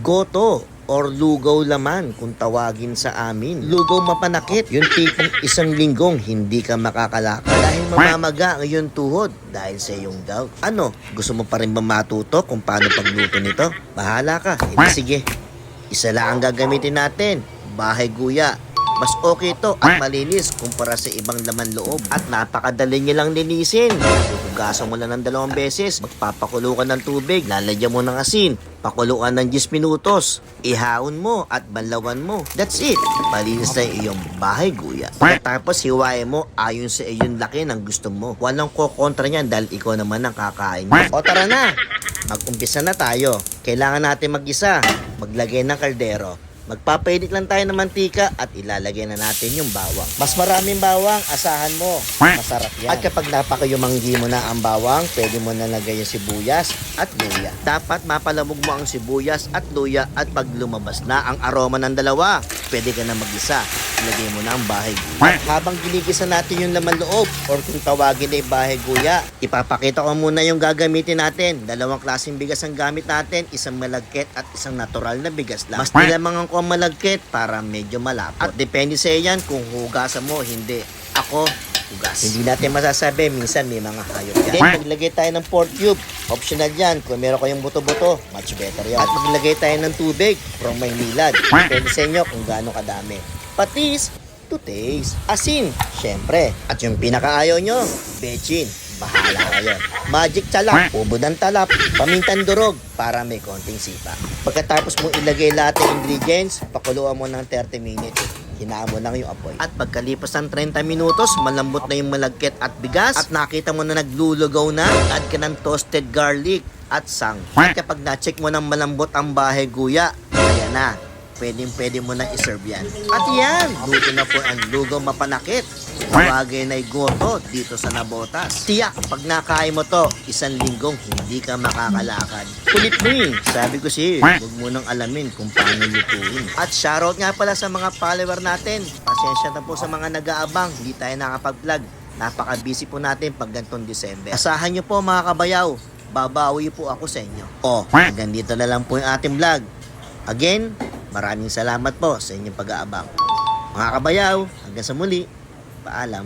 Goto or lugaw laman kung tawagin sa amin. Lugaw mapanakit, yung tipong isang linggong hindi ka makakalaka dahil mamamaga ang tuhod dahil sa iyong gout. Ano, gusto mo pa rin ba matuto kung paano pagluto nito? Bahala ka. Edi sige, isa lang ang gagamitin natin. Bahay guya. Mas okay ito at malinis kumpara sa ibang laman loob. At napakadali niya lang linisin. Hugasan mo lang ng dalawang beses. Magpapakulo ka ng tubig. Lalagyan mo ng asin. Pakuluan ng 10 minutos. Ihaon mo at banlawan mo. That's it. Malinis na iyong bahay guya. Tapos hiwain mo ayon sa iyong laki ng gusto mo. Walang kokontra niyan dahil ikaw naman ang kakain mo. O tara na! Mag-umpisa na tayo. Kailangan natin mag-isa. Maglagay ng kaldero. Magpapainit lang tayo ng mantika at ilalagay na natin yung bawang. Mas maraming bawang, asahan mo. Masarap yan. At kapag napakayumanggi mo na ang bawang, pwede mo na lagay yung sibuyas at luya. Dapat mapalamog mo ang sibuyas at luya at pag lumabas na ang aroma ng dalawa, pwede ka na mag-isa. Ilagay mo na ang bahay guya. At habang ginigisa natin yung laman loob or kung tawagin ay bahay guya, ipapakita ko muna yung gagamitin natin. Dalawang klaseng bigas ang gamit natin, isang malagkit at isang natural na bigas lang. Mas nilamangan ko ang malagkit para medyo malapot. At depende sa iyan kung hugasan mo o hindi. Ako, hugas. Hindi natin masasabi, minsan may mga hayop yan. Then, maglagay tayo ng pork cube. Optional yan. Kung meron kayong buto-buto, much better yan. At maglagay tayo ng tubig from Maynilad. Depende sa inyo kung gaano kadami. Patis, to taste. Asin, syempre. At yung pinakaayaw nyo, bechin. Bahala kayo. Magic talap, ubod ng talap, pamintan durog para may konting sipa. Pagkatapos mo ilagay lahat ng ingredients, pakuluan mo ng 30 minutes. Hinaan mo lang yung apoy. At pagkalipas ng 30 minutos, malambot na yung malagkit at bigas. At nakita mo na naglulugaw na, add ka ng toasted garlic at sang. At kapag na-check mo ng malambot ang bahay guya, ayan na, pwedeng pwede mo na iserve yan. At yan, luto na po ang lugaw mapanakit. Tawagay na goto dito sa Nabotas. Tiyak, pag nakain mo to, isang linggong hindi ka makakalakad. Kulit mo eh. Sabi ko siya, huwag mo nang alamin kung paano lutuin. At shoutout nga pala sa mga follower natin. Pasensya na po sa mga nag-aabang, hindi tayo nakapag-vlog. Napaka-busy po natin pag gantong December. Asahan nyo po mga kabayaw, babawi po ako sa inyo. O, hanggang dito na lang po yung ating vlog. Again, maraming salamat po sa inyong pag-aabang. Mga kabayaw, hanggang sa muli, paalam.